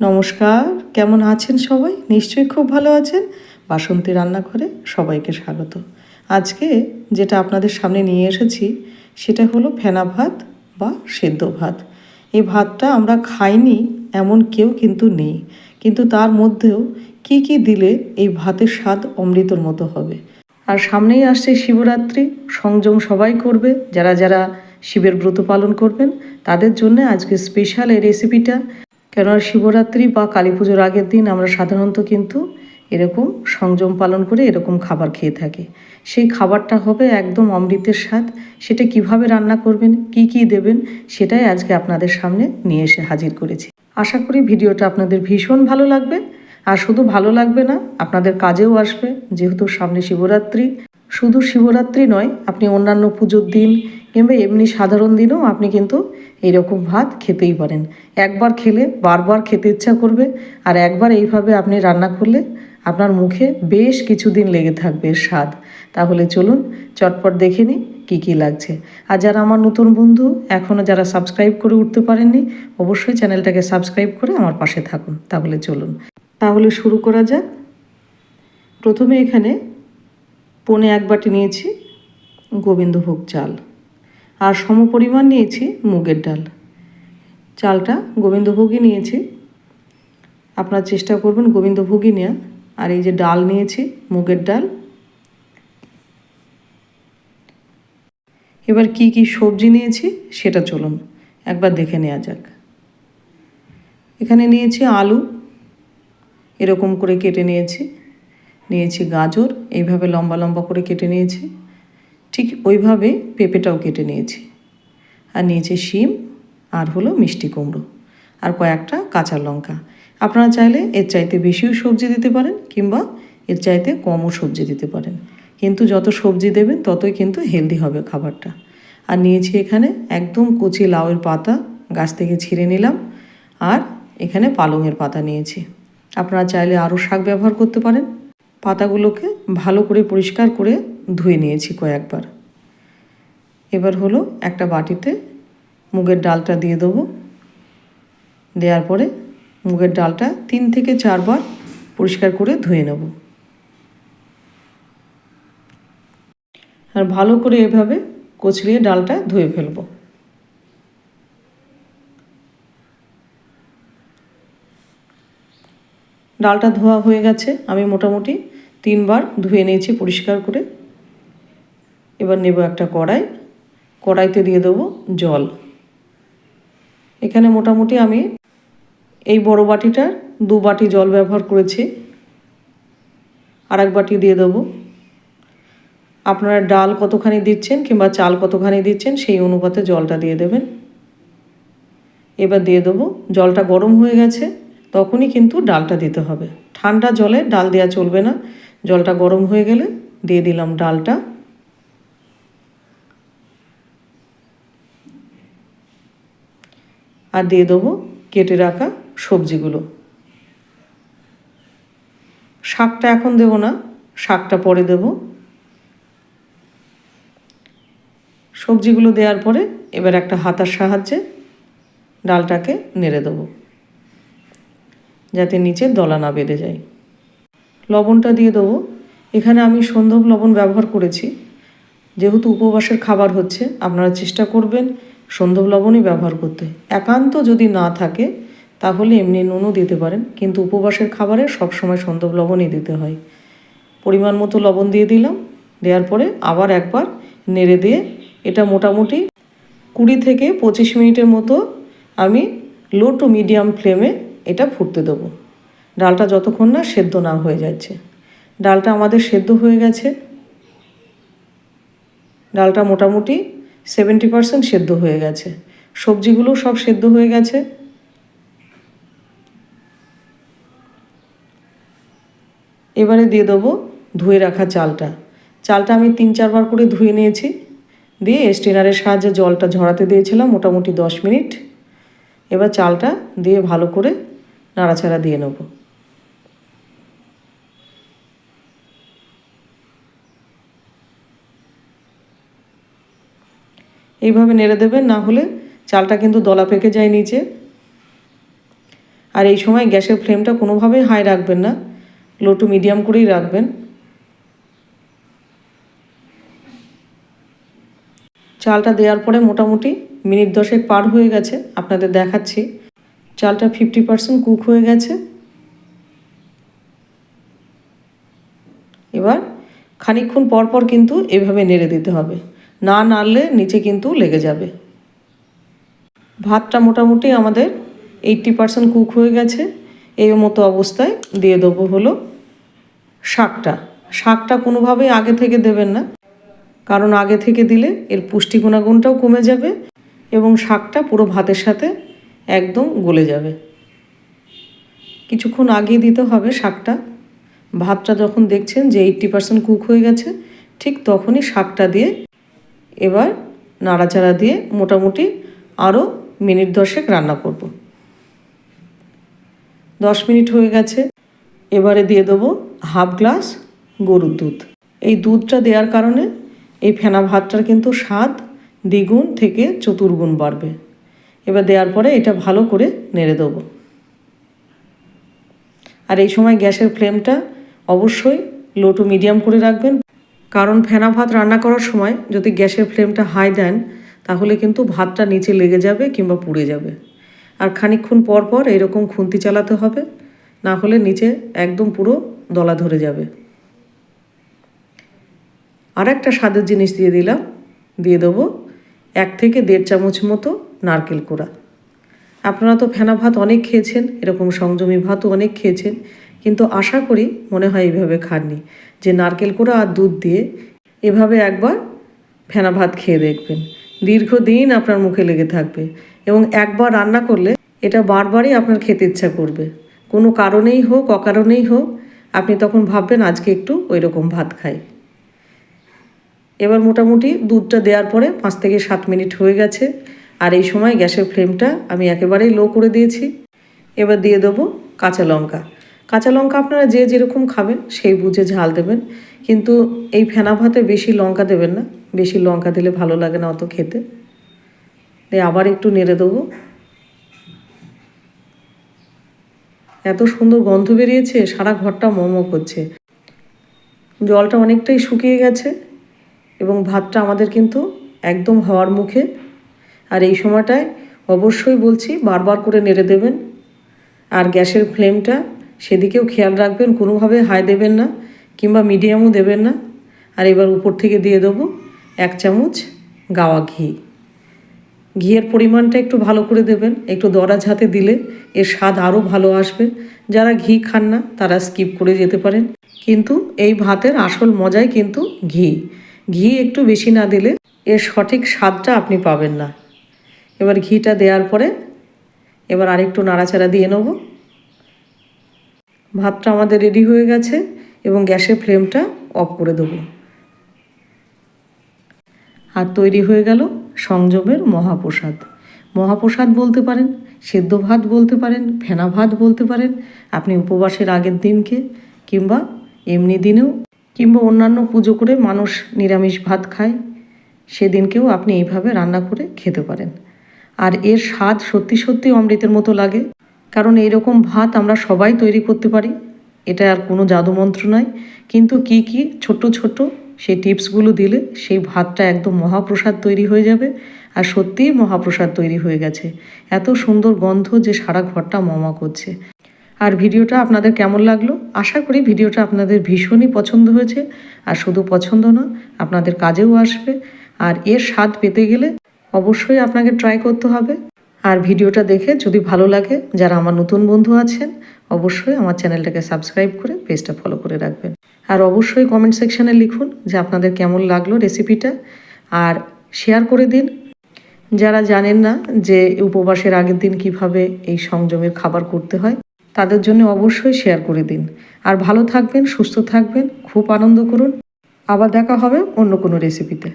নমস্কার, কেমন আছেন সবাই? নিশ্চয়ই খুব ভালো আছেন। বাসন্তী রান্নাঘরে সবাইকে স্বাগত। আজকে যেটা আপনাদের সামনে নিয়ে এসেছি, সেটা হলো ফেনা ভাত বা সেদ্ধ ভাত। এই ভাতটা আমরা খাইনি, এমন কেউ কিন্তু নেই। কিন্তু তার মধ্যেও কি কি দিলে এই ভাতের স্বাদ অমৃতর মতো হবে? আর সামনেই আসছে শিবরাত্রি, সংযম সবাই করবে, যারা যারা শিবের ব্রত পালন করবেন, তাদের জন্য আজকে স্পেশাল এই রেসিপিটা কেননা শিবরাত্রি বা কালী পুজোর আগের দিন আমরা সাধারণত কিন্তু এরকম সংযম পালন করে এরকম খাবার খেয়ে থাকি। সেই খাবারটা হবে একদম অমৃতের স্বাদ। সেটা কীভাবে রান্না করবেন, কি কি দেবেন, সেটাই আজকে আপনাদের সামনে নিয়ে এসে হাজির করেছি। আশা করি ভিডিওটা আপনাদের ভীষণ ভালো লাগবে। আর শুধু ভালো লাগবে না, আপনাদের কাজেও আসবে। যেহেতু সামনে শিবরাত্রি, শুধু শিবরাত্রি নয়, আপনি অন্যান্য পুজোর দিন কিংবা এমনি সাধারণ দিনেও আপনি কিন্তু এইরকম ভাত খেতেই পারেন। একবার খেলে বারবার খেতে ইচ্ছা করবে আর একবার এইভাবে আপনি রান্না করলে আপনার মুখে বেশ কিছুদিন লেগে থাকবে স্বাদ। তাহলে চলুন চটপট দেখে নিই কী কী লাগছে। আর যারা আমার নতুন বন্ধু এখনও যারা সাবস্ক্রাইব করে উঠতে পারেননি, অবশ্যই চ্যানেলটাকে সাবস্ক্রাইব করে আমার পাশে থাকুন। তাহলে চলুন। তাহলে শুরু করা যাক। প্রথমে এখানে পনে এক বাটি নিয়েছি গোবিন্দভোগ চাল। আর সমপরিমাণ নিয়েছি মুগের ডাল। চালটা গোবিন্দভোগই নিয়েছি। আপনার চেষ্টা করবেন গোবিন্দভোগই নেওয়া আর এই যে ডাল নিয়েছি, মুগের ডাল। এবার কি কি সবজি নিয়েছি সেটা চলুন, একবার দেখে নেওয়া যাক। এখানে নিয়েছি আলু, এরকম করে কেটে নিয়েছি। নিয়েছি গাজর, এইভাবে লম্বা লম্বা করে কেটে নিয়েছি। ঠিক ওইভাবে পেঁপেটাও কেটে নিয়েছি। আর নিয়েছি শিম, আর হলো মিষ্টি কুমড়ো, আর কয়েকটা কাঁচা লঙ্কা। আপনারা চাইলে এর চাইতে বেশিও সবজি দিতে পারেন, কিংবা এর চাইতে কমও সবজি দিতে পারেন। কিন্তু যত সবজি দেবেন, ততই কিন্তু হেলদি হবে খাবারটা। আর নিয়েছি এখানে একদম কচি লাউয়ের পাতা, গাছ থেকে ছিঁড়ে নিলাম, আর এখানে পালংয়ের পাতা নিয়েছি। আপনারা চাইলে আরও শাক ব্যবহার করতে পারেন। পাতাগুলোকে ভালো করে পরিষ্কার করে ধুয়ে নিয়েছি কয়েকবার। এবার হলো একটা বাটিতে মুগের ডালটা দিয়ে দেবো। দেওয়ার পরে মুগের ডালটা তিন থেকে চারবার পরিষ্কার করে ধুয়ে নেব। আর ভালো করে এভাবে কচলিয়ে ডালটা ধুয়ে ফেলব। ডালটা ধোয়া হয়ে গেছে। আমি মোটামুটি তিনবার ধুয়ে নিয়েছি পরিষ্কার করে। এবার নেব একটা কড়াই। কড়াইতে দিয়ে দেবো জল। এখানে মোটামুটি আমি এই বড় বাটিটার দু বাটি জল ব্যবহার করেছি। আর এক বাটি দিয়ে দেবো। আপনারা ডাল কতখানি দিচ্ছেন কিংবা চাল কতখানি দিচ্ছেন সেই অনুপাতে জলটা দিয়ে দেবেন। এবার দিয়ে দেবো, জলটা গরম হয়ে গেছে, তখনই কিন্তু ডালটা দিতে হবে। ঠান্ডা জলে ডাল দেওয়া চলবে না। জলটা গরম হয়ে গেলে দিয়ে দিলাম ডালটা। আর দিয়ে দেবো কেটে রাখা সবজিগুলো। শাকটা এখন দেব না, শাকটা পরে দেব। সবজিগুলো দেওয়ার পরে এবার একটা হাতার সাহায্যে ডালটাকে নেড়ে দেবো, যাতে নিচে দলা না বেঁধে যায়। লবণটা দিয়ে দেবো। এখানে আমি সন্ধব লবণ ব্যবহার করেছি। যেহেতু উপবাসের খাবার হচ্ছে, আপনারা চেষ্টা করবেন সন্ধব লবণই ব্যবহার করতে। হয় একান্ত যদি না থাকে, তাহলে এমনি নুনও দিতে পারেন, কিন্তু উপবাসের খাবারে সবসময় সন্ধব লবণই দিতে হয়। পরিমাণ মতো লবণ দিয়ে দিলাম, দেওয়ার পরে আবার একবার নেড়ে দিয়ে এটা মোটামুটি কুড়ি থেকে পঁচিশ মিনিটের মতো আমি লো টু মিডিয়াম ফ্লেমে এটা ফুটতে দেবো। ডালটা যতক্ষণ না সেদ্ধ না হয়ে যাচ্ছে। ডালটা আমাদের সেদ্ধ হয়ে গেছে। ডালটা মোটামুটি সেভেন্টি পারসেন্ট সেদ্ধ হয়ে গেছে। সবজিগুলো সব সেদ্ধ হয়ে গেছে। এবারে দিয়ে দেবো ধুয়ে রাখা চালটা। চালটা আমি তিন চারবার করে ধুয়ে নিয়েছি। দিয়ে স্টেনারের সাহায্যে জলটা ঝরাতে দিয়েছিলাম মোটামুটি দশ মিনিট। এবার চালটা দিয়ে ভালো করে নাড়াচাড়া দিয়ে নেব। এইভাবে নেড়ে দেবেন, না হলে চালটা কিন্তু দলা পেকে যায় নিচে। আর এই সময় গ্যাসের ফ্লেমটা কোনোভাবেই হাই রাখবেন না, লো টু মিডিয়াম করেই রাখবেন। চালটা দেওয়ার পরে মোটামুটি মিনিট দশেক পার হয়ে গেছে, আপনাদের দেখাচ্ছি। চালটা ফিফটি পার্সেন্ট কুক হয়ে গেছে। এবার খানিকক্ষণ পর পর কিন্তু এভাবে নেড়ে দিতে হবে। না নাড়লে নিচে কিন্তু লেগে যাবে। ভাতটা মোটামুটি আমাদের এইট্টি পার্সেন্ট কুক হয়ে গেছে। এই মতো অবস্থায় দিয়ে দেবো হলো শাকটা। শাকটা কোনোভাবেই আগে থেকে দেবেন না, কারণ আগে থেকে দিলে এর পুষ্টি গুণাগুণটাও কমে যাবে এবং শাকটা পুরো ভাতের সাথে একদম গলে যাবে। কিছুক্ষণ আগে দিতে হবে শাকটা। ভাতটা যখন দেখছেন যে এইট্টি পার্সেন্ট কুক হয়ে গেছে, ঠিক তখনই শাকটা দিয়ে এবার নাড়াচাড়া দিয়ে মোটামুটি আরও মিনিট দশেক রান্না করব। দশ মিনিট হয়ে গেছে। এবারে দিয়ে দেবো হাফ গ্লাস গরুর দুধ। এই দুধটা দেওয়ার কারণে এই ফেনা ভাতটার কিন্তু স্বাদ দ্বিগুণ থেকে চতুর্গুণ বাড়বে। এবার দেওয়ার পরে এটা ভালো করে নেড়ে দেবো। আর এই সময় গ্যাসের ফ্লেমটা অবশ্যই লো টু মিডিয়াম করে রাখবেন। কারণ ফেনা ভাত রান্না করার সময় যদি গ্যাসের ফ্লেমটা হাই দেন, তাহলে কিন্তু ভাতটা নিচে লেগে যাবে কিংবা পুড়ে যাবে। আর খানিকক্ষণ পর পর এরকম খুন্তি চালাতে হবে, না হলে নিচে একদম পুরো দলা ধরে যাবে। আর একটা স্বাদের জিনিস দিয়ে দিলাম, দিয়ে দেবো এক থেকে দেড় চামচ মতো নারকেল কোড়া। আপনারা তো ফেনা ভাত অনেক খেয়েছেন, এরকম সংযমী ভাতও অনেক খেয়েছেন কিন্তু আশা করি মনে হয় এইভাবে খাননি, যে নারকেল কোড়া আর দুধ দিয়ে এভাবে একবার ফেনা ভাত খেয়ে দেখবেন। দীর্ঘদিন আপনার মুখে লেগে থাকবে এবং একবার রান্না করলে এটা বারবারই আপনার খেতে ইচ্ছা করবে। কোনো কারণেই হোক, অকারণেই হোক, আপনি তখন ভাববেন আজকে একটু ওই রকম ভাত খাই। এবার মোটামুটি দুধটা দেওয়ার পরে পাঁচ থেকে সাত মিনিট হয়ে গেছে আর এই সময় গ্যাসের ফ্লেমটা আমি একেবারেই লো করে দিয়েছি। এবার দিয়ে দেবো কাঁচা লঙ্কা। কাঁচা লঙ্কা আপনারা যে যেরকম খাবেন সেই বুঝে ঝাল দেবেন। কিন্তু এই ফেনা ভাতে বেশি লঙ্কা দেবেন না। বেশি লঙ্কা দিলে ভালো লাগে না অত খেতে। দিয়ে আবার একটু নেড়ে দেবো। এত সুন্দর গন্ধ বেরিয়েছে, সারা ঘরটা মোমো করছে। জলটা অনেকটাই শুকিয়ে গেছে এবং ভাতটা আমাদের কিন্তু একদম হওয়ার মুখে। আর এই সময়টায় অবশ্যই বলছি বারবার করে নেড়ে দেবেন। আর গ্যাসের ফ্লেমটা সেদিকেও খেয়াল রাখবেন, কোনোভাবে হাই দেবেন না কিংবা মিডিয়ামও দেবেন না। আর এবার উপর থেকে দিয়ে দেবো এক চামচ গাওয়া ঘি। ঘিয়ের পরিমাণটা একটু ভালো করে দেবেন, একটু দরাজ হাতে দিলে এর স্বাদ আরও ভালো আসবে। যারা ঘি খান না, তারা স্কিপ করে যেতে পারেন। কিন্তু এই ভাতের আসল মজাই কিন্তু ঘি। ঘি একটু বেশি না দিলে এর সঠিক স্বাদটা আপনি পাবেন না। এবার ঘিটা দেওয়ার পরে এবার আরেকটু নাড়াচাড়া দিয়ে নেব। ভাতটা আমাদের রেডি হয়ে গেছে এবং গ্যাসের ফ্লেমটা অফ করে দেবো। আর তৈরি হয়ে গেল সংযমের মহাপ্রসাদ। মহাপ্রসাদ বলতে পারেন, সেদ্ধ ভাত বলতে পারেন, ফেনা ভাত বলতে পারেন, আপনি উপবাসের আগের দিনকে কিংবা এমনি দিনেও কিংবা অন্যান্য পুজো করে মানুষ নিরামিষ ভাত খায়, সেদিনকেও আপনি এইভাবে রান্না করে খেতে পারেন। আর এর স্বাদ সত্যি সত্যি অমৃতের মতো লাগে। কারণ এইরকম ভাত আমরা সবাই তৈরি করতে পারি। এটা আর কোনো জাদুমন্ত্র নয়। কিন্তু কি কি ছোট ছোট সেই টিপসগুলো দিলে সেই ভাতটা একদম মহাপ্রসাদ তৈরি হয়ে যাবে। আর সত্যিই মহাপ্রসাদ তৈরি হয়ে গেছে। এত সুন্দর গন্ধ যে সারা ঘরটা মমা করছে। আর ভিডিওটা আপনাদের কেমন লাগল? আশা করি ভিডিওটা আপনাদের ভীষণই পছন্দ হয়েছে। আর শুধু পছন্দ না, আপনাদের কাজেও আসবে। আর এর স্বাদ পেতে গেলে অবশ্যই আপনাকে ট্রাই করতে হবে। আর ভিডিওটা দেখে যদি ভালো লাগে, যারা আমার নতুন বন্ধু আছেন, অবশ্যই আমার চ্যানেলটাকে সাবস্ক্রাইব করে পেজটা ফলো করে রাখবেন। আর অবশ্যই কমেন্ট সেকশানে লিখুন যে আপনাদের কেমন লাগল রেসিপিটা আর শেয়ার করে দিন। যারা জানেন না যে উপবাসের আগের দিন কীভাবে এই সংযমের খাবার করতে হয়, তাদের জন্য অবশ্যই শেয়ার করে দিন। আর ভালো থাকবেন, সুস্থ থাকবেন, খুব আনন্দ করুন। আবার দেখা হবে অন্য কোনো রেসিপিতে